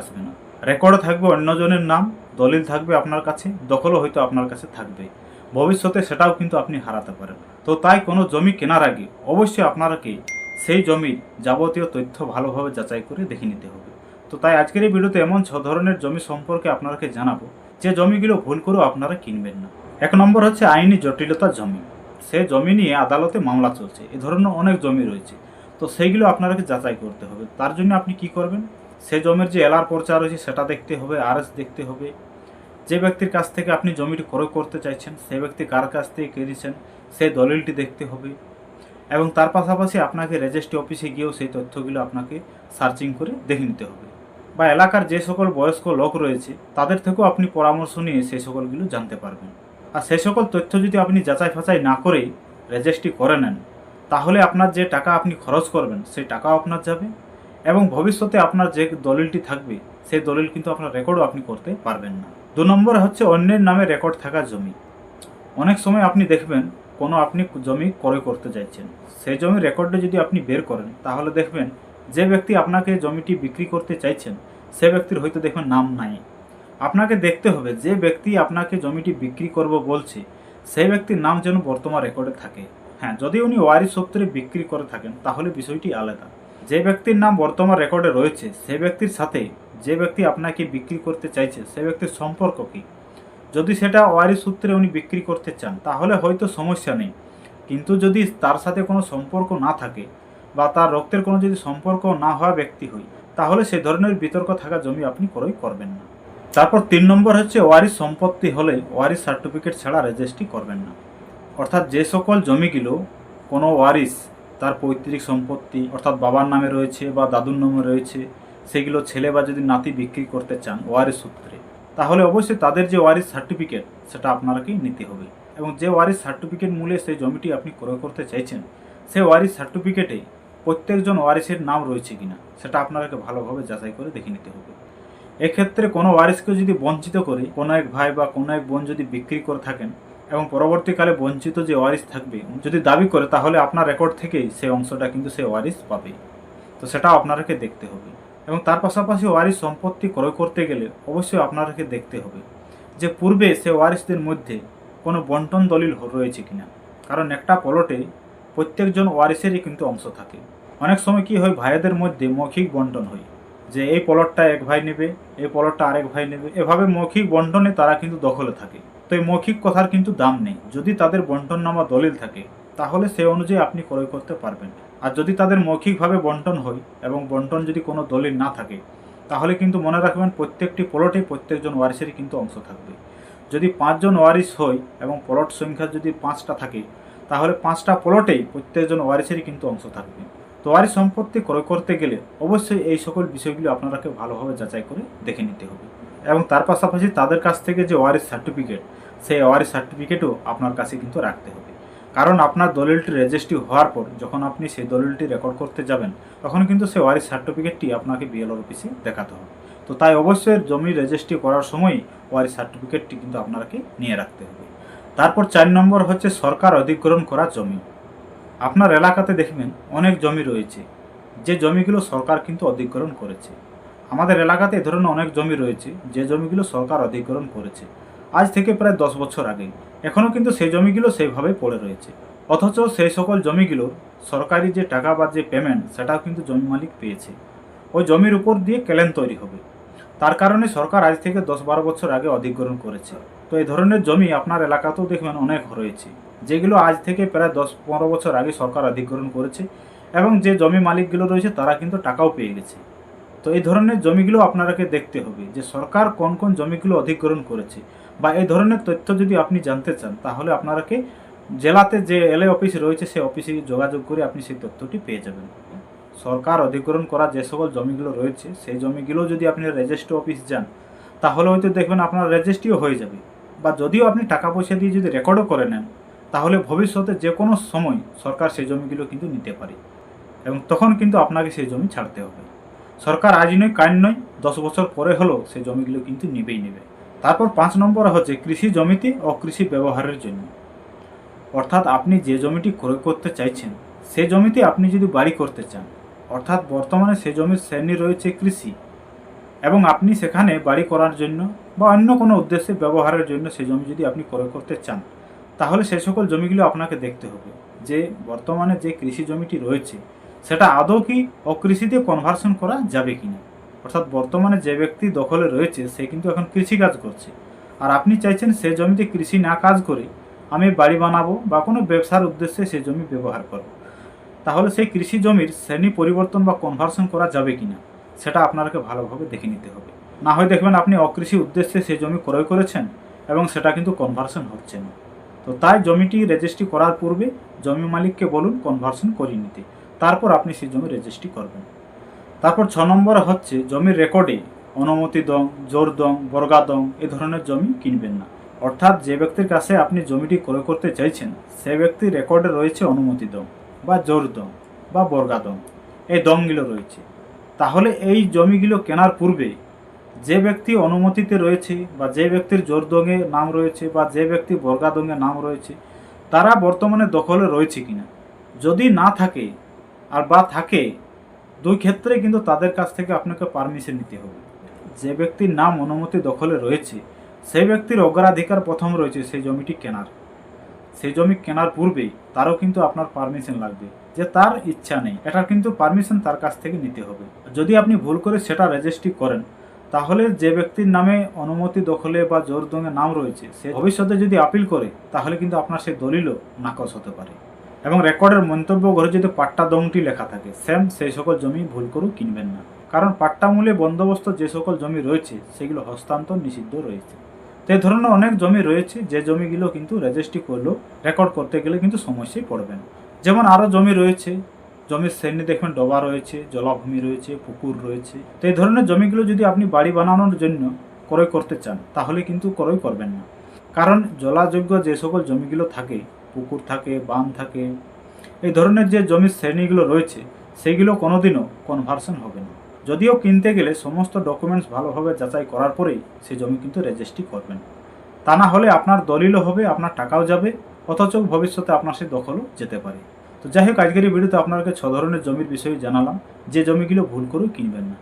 আসবে না। রেকর্ডে থাকবে অন্যজনের নাম, দলিল থাকবে আপনার কাছে, দখলও হয়তো আপনার কাছে থাকবে ভবিষ্যতে সেটাও কিন্তু আপনি হারাতে পারেন। তো তাই কোনো জমি কেনার আগে অবশ্যই আপনাকে সেই জমির যাবতীয় তথ্য ভালোভাবে যাচাই করে দেখে নিতে হবে। তো তাই আজকের এই ভিডিওতে এমন ছ ধরনের জমি সম্পর্কে আপনাকে জানাব, যে জমিগুলো ভুল করেও আপনারা কিনবেন না। এক নম্বর হচ্ছে আইনি জটিলতা জমি। সে জমি নিয়ে আদালতে মামলা চলছে। এ ধরনের অনেক জমি রয়েছে। তো সেইগুলো আপনাকে যাচাই করতে হবে। তার জন্য আপনি কি করবেন? সে জমির যে এলার পর্চা রয়েছে সেটা দেখতে হবে, আরএস দেখতে হবে। যে ব্যক্তির কাছ থেকে আপনি জমিটি ক্রয় করতে চাইছেন সে ব্যক্তি কার কাছ থেকে কিনেছেন, সেই দলিলটি দেখতে হবে। এবং তার পাশাপাশি আপনাকে রেজিস্ট্রি অফিসে গিয়েও সেই তথ্যগুলো আপনাকে সার্চিং করে দেখে নিতে হবে। বা এলাকার যে সকল বয়স্ক লোক রয়েছে, তাদের থেকেও আপনি পরামর্শ নিয়ে সেই সকলগুলো জানতে পারবেন। আর সেই সকল তথ্য যদি আপনি যাচাই ফাচাই না করেই রেজিস্ট্রি করে নেন, তাহলে আপনার যে টাকা আপনি খরচ করবেন, সেই টাকাও আপনার যাবে। এবং ভবিষ্যতে আপনার যে দলিলটি থাকবে, সেই দলিল কিন্তু আপনার রেকর্ডও আপনি করতে পারবেন না। দু নম্বরে হচ্ছে অন্যের নামে রেকর্ড থাকা জমি। অনেক সময় আপনি দেখবেন, কোনো আপনি জমি ক্রয় করতে চাইছেন সেই জমি রেকর্ডে যদি আপনি বের করেন, তাহলে দেখবেন যে ব্যক্তি আপনাকে জমিটি বিক্রি করতে চাইছেন, সে ব্যক্তির হয়তো দেখবেন নাম নাই। আপনাকে দেখতে হবে যে ব্যক্তি আপনাকে জমিটি বিক্রি করব বলছে, সেই ব্যক্তির নাম যেন বর্তমান রেকর্ডে থাকে। হ্যাঁ যদি উনি ওয়ারিশ সূত্রে বিক্রি করে থাকেন, তাহলে বিষয়টি আলাদা। যে ব্যক্তির নাম বর্তমান রেকর্ডে রয়েছে, সে ব্যক্তির সাথে যে ব্যক্তি আপনাকে বিক্রি করতে চাইছে, সে ব্যক্তির সম্পর্ক কী? যদি সেটা ওয়ারিশ সূত্রে উনি বিক্রি করতে চান, তাহলে হয়তো সমস্যা নেই। কিন্তু যদি তার সাথে কোনো সম্পর্ক না থাকে বা তার রক্তের কোনো যদি সম্পর্ক না হওয়া ব্যক্তি হই তাহলে সে ধরনের বিতর্ক থাকা জমি আপনি ক্রয় করবেন না। তারপর তিন নম্বর হচ্ছে ওয়ারিশ সম্পত্তি হলে ওয়ারিশ সার্টিফিকেট ছাড়া রেজিস্ট্রি করবেন না। অর্থাৎ যে সকল জমিগুলো কোনো ওয়ারিশ তার পৈতৃক সম্পত্তি অর্থাৎ বাবার নামে রয়েছে বা দাদুর নামে রয়েছে, সেগুলো ছেলে বা যদি নাতি বিক্রি করতে চান ওয়ারিশ সূত্রে, তাহলে অবশ্যই তাদের যে ওয়ারিশ সার্টিফিকেট সেটা আপনাকেই নিতে হবে। এবং যে ওয়ারিশ সার্টিফিকেট মূলে সেই জমিটি আপনি ক্রয় করতে চাইছেন সেই ওয়ারিশ সার্টিফিকেটে প্রত্যেকজন ওয়ারিশের নাম রয়েছে কিনা, সেটা আপনাকে ভালোভাবে যাচাই করে দেখে নিতে হবে। এক্ষেত্রে কোনো ওয়ারিশকে যদি বঞ্চিত করে, কোনো এক ভাই বা কোনো এক বোন যদি বিক্রি করে থাকেন এবং পরবর্তীকালে বঞ্চিত যে ওয়ারিস থাকবে, যদি দাবি করে, তাহলে আপনার রেকর্ড থেকেই সেই অংশটা কিন্তু সেই ওয়ারিস পাবে। তো সেটাও আপনাকে দেখতে হবে। এবং তার পাশাপাশি ওয়ারিস সম্পত্তি ক্রয় করতে গেলে অবশ্যই আপনাকে দেখতে হবে যে পূর্বে সে ওয়ারিশদের মধ্যে কোনো বন্টন দলিল রয়েছে কিনা। কারণ একটা পলটে প্রত্যেকজন ওয়ারিসেরই কিন্তু অংশ থাকে। অনেক সময় কি হয়, ভাইদের মধ্যে মৌখিক বন্টন হয়। যে এই পলটটা এক ভাই নেবে, এই পলটটা আরেক ভাই নেবে। এভাবে মৌখিক বন্টনে তারা কিন্তু দখলে থাকে। তো এই মৌখিক কথার কিন্তু দাম নেই। যদি তাদের বন্টন নামা দলিল থাকে, তাহলে সে অনুযায়ী আপনি ক্রয় করতে পারবেন। আর যদি তাদের মৌখিকভাবে বন্টন হয় এবং বন্টন যদি কোনো দলিল না থাকে, তাহলে কিন্তু মনে রাখবেন প্রত্যেকটি প্লটে প্রত্যেকজন ওয়ারিশেরই কিন্তু অংশ থাকবে। যদি পাঁচজন ওয়ারিশ হয় এবং প্লট সংখ্যা যদি পাঁচটা থাকে, তাহলে পাঁচটা প্লটেই প্রত্যেকজন ওয়ারিশেরই কিন্তু অংশ থাকবে। তো ওয়ারিশ সম্পত্তি ক্রয় করতে গেলে অবশ্যই এই সকল বিষয়গুলি আপনারাকে ভালোভাবে যাচাই করে দেখে নিতে হবে। এবং তার পাশাপাশি তাদের কাছ থেকে যে ওয়ারিশ সার্টিফিকেট সেই ওয়ারিশ সার্টিফিকেটও আপনার কাছে কিন্তু রাখতে হবে। কারণ আপনার দলিলটি রেজিস্ট্রি হওয়ার পর যখন আপনি সেই দলিলটি রেকর্ড করতে যাবেন, তখন কিন্তু সেই ওয়ারিশ সার্টিফিকেটটি আপনাকে বিএলওর অফিসে দেখাতে হবে। তো তাই অবশ্যই জমি রেজিস্ট্রি করার সময় ওয়ারিশ সার্টিফিকেটটি কিন্তু আপনাকে নিয়ে রাখতে হবে। তারপর চার নম্বর হচ্ছে সরকার অধিগ্রহণ করা জমি। আপনার এলাকাতে দেখবেন অনেক জমি রয়েছে, যে জমিগুলো সরকার কিন্তু অধিগ্রহণ করেছে। আমাদের এলাকাতে এ ধরনের অনেক জমি রয়েছে, যে জমিগুলো সরকার অধিগ্রহণ করেছে। আজ থেকে প্রায় দশ বছর আগে। এখনও কিন্তু সেই জমিগুলো সেইভাবেই পড়ে রয়েছে। অথচ সেই সকল জমিগুলো সরকারি যে টাকা বা যে পেমেন্ট সেটাও কিন্তু জমি মালিক পেয়েছে। ওই জমির উপর দিয়ে কেলেন তৈরি হবে। তার কারণে সরকার আজ থেকে দশ বারো বছর আগে অধিগ্রহণ করেছে। তো এই ধরনের জমি আপনার এলাকাতেও দেখবেন অনেক রয়েছে, যেগুলো আজ থেকে প্রায় দশ পনেরো বছর আগে সরকার অধিগ্রহণ করেছে এবং যে জমি মালিকগুলো রয়েছে তারা কিন্তু টাকাও পেয়ে গেছে। তো এই ধরনের জমিগুলো আপনারাকে দেখতে হবে যে সরকার কোন কোন জমিগুলো অধিগ্রহণ করেছে। বা এই ধরনের তথ্য যদি আপনি জানতে চান, তাহলে আপনারাকে জেলাতে যে এলএ অফিস রয়েছে সেই অফিসে যোগাযোগ করে আপনি সেই তথ্যটি পেয়ে যাবেন। সরকার অধিগ্রহণ করা যে সকল জমিগুলো রয়েছে, সেই জমিগুলো যদি আপনি রেজিস্ট্রি অফিস যান, তাহলে হয়তো দেখবেন আপনার রেজিস্ট্রিও হয়ে যাবে। বা যদিও আপনি টাকা পয়সা দিয়ে যদি রেকর্ডও করে নেন, তাহলে ভবিষ্যতে যে কোনো সময় সরকার সেই জমিগুলো কিন্তু নিতে পারে এবং তখন কিন্তু আপনাকে সেই জমি ছাড়তে হবে। সরকার আজ নয়, কাল নয়, দশ বছর পরে হলেও সেই জমিগুলো কিন্তু নেবেই নেবে। তারপর পাঁচ নম্বর হচ্ছে কৃষি জমিতে ও কৃষি ব্যবহারের জন্য। অর্থাৎ আপনি যে জমিটি ক্রয় করতে চাইছেন, সে জমিতে আপনি যদি বাড়ি করতে চান, অর্থাৎ বর্তমানে সে জমির শ্রেণি রয়েছে কৃষি, এবং আপনি সেখানে বাড়ি করার জন্য বা অন্য কোনো উদ্দেশ্যে ব্যবহারের জন্য সে জমি যদি আপনি ক্রয় করতে চান, তাহলে সে সকল জমিগুলো আপনাকে দেখতে হবে যে বর্তমানে যে কৃষি জমিটি রয়েছে, সেটা আদৌ কি অকৃষিতে কনভার্সন করা যাবে কিনা। অর্থাৎ বর্তমানে যে ব্যক্তি দখলে রয়েছে, সে কিন্তু এখন কৃষিকাজ করছে। আর আপনি চাইছেন সে জমিতে কৃষি না কাজ করে আমি বাড়ি বানাবো বা কোনো ব্যবসার উদ্দেশ্যে সে জমি ব্যবহার করব। তাহলে সেই কৃষি জমির শ্রেণি পরিবর্তন বা কনভার্সন করা যাবে কি না সেটা আপনাকে ভালোভাবে দেখে নিতে হবে। না হয় দেখবেন আপনি অকৃষি উদ্দেশ্যে সেই জমি ক্রয় করেছেন এবং সেটা কিন্তু কনভার্সন হচ্ছে না। তো তাই জমিটি রেজিস্ট্রি করার পূর্বে জমি মালিককে বলুন কনভার্সন করিয়ে নিতে। তারপর আপনি সেই জমি রেজিস্ট্রি করবেন। তারপর ছ নম্বরে হচ্ছে জমির রেকর্ডে। অনুমতি দং, জোর দং, বর্গা দং, এ ধরনের জমি কিনবেন না। অর্থাৎ যে ব্যক্তির কাছে আপনি জমিটি ক্রয় করতে চাইছেন, সে ব্যক্তির রেকর্ডে রয়েছে অনুমতি দং বা জোর দং বা বর্গা দং। এই দংগুলো রয়েছে। তাহলে এই জমিগুলো কেনার পূর্বে যে ব্যক্তি অনুমতিতে রয়েছে বা যে ব্যক্তির জোর দঙে নাম রয়েছে বা যে ব্যক্তি বর্গা দঙে নাম রয়েছে, তারা বর্তমানে দখলে রয়েছে কিনা? যদি না থাকে আর বা থাকে দুই ক্ষেত্রে কিন্তু তাদের কাছ থেকে আপনাকে পারমিশন নিতে হবে। যে ব্যক্তির নাম অনুমতি দখলে রয়েছে, সেই ব্যক্তির অগ্রাধিকার প্রথম রয়েছে সেই জমিটি কেনার। সেই জমি কেনার পূর্বেই তারও কিন্তু আপনার পারমিশন লাগবে। যে তার ইচ্ছা নেই এটা কিন্তু পারমিশন তার কাছ থেকে নিতে হবে। যদি আপনি ভুল করে সেটা রেজিস্ট্রি করেন, তাহলে যে ব্যক্তির নামে অনুমতি দখলে বা জোর দঙে নাম রয়েছে, সে ভবিষ্যতে যদি আপিল করে, তাহলে কিন্তু আপনার সেই দলিলও নাকচ হতে পারে। এবং রেকর্ডের মন্তব্য ঘরে যদি পাট্টা দংটি লেখা থাকে সেম সেই সকল জমি ভুল করেও কিনবেন না। কারণ পাট্টা মূল্যে বন্দোবস্ত যে সকল জমি রয়েছে, সেগুলো হস্তান্তর নিষিদ্ধ রয়েছে। তো এই ধরনের অনেক জমি রয়েছে, যে জমিগুলো কিন্তু রেজিস্ট্রি করলেও রেকর্ড করতে গেলে কিন্তু সমস্যায় পড়বেন যেমন আরও জমি রয়েছে, জমির শ্রেণি দেখবেন ডবা রয়েছে, জলাভূমি রয়েছে, পুকুর রয়েছে। তো এই ধরনের জমিগুলো যদি আপনি বাড়ি বানানোর জন্য ক্রয় করতে চান, তাহলে কিন্তু ক্রয় করবেন না। কারণ জলাযোগ্য যে সকল জমিগুলো থাকে পুকুর থাকে, বাঁধ থাকে, এই ধরনের যে জমির শ্রেণীগুলো রয়েছে সেইগুলো কোনোদিনও কনভার্সন হবে না। যদিও কিনতে গেলে সমস্ত ডকুমেন্টস ভালোভাবে যাচাই করার পরেই সেই জমি কিন্তু রেজিস্ট্রি করবেন। তা না হলে আপনার দলিলও হবে, আপনার টাকাও যাবে, অথচ ভবিষ্যতে আপনার সেই দখলও যেতে পারে। তো যাই হোক, আজকের এই ভিডিওতে আপনাকে ছ ধরনের জমির বিষয়ে জানালাম। যে জমিগুলো ভুল করেও কিনবেন না।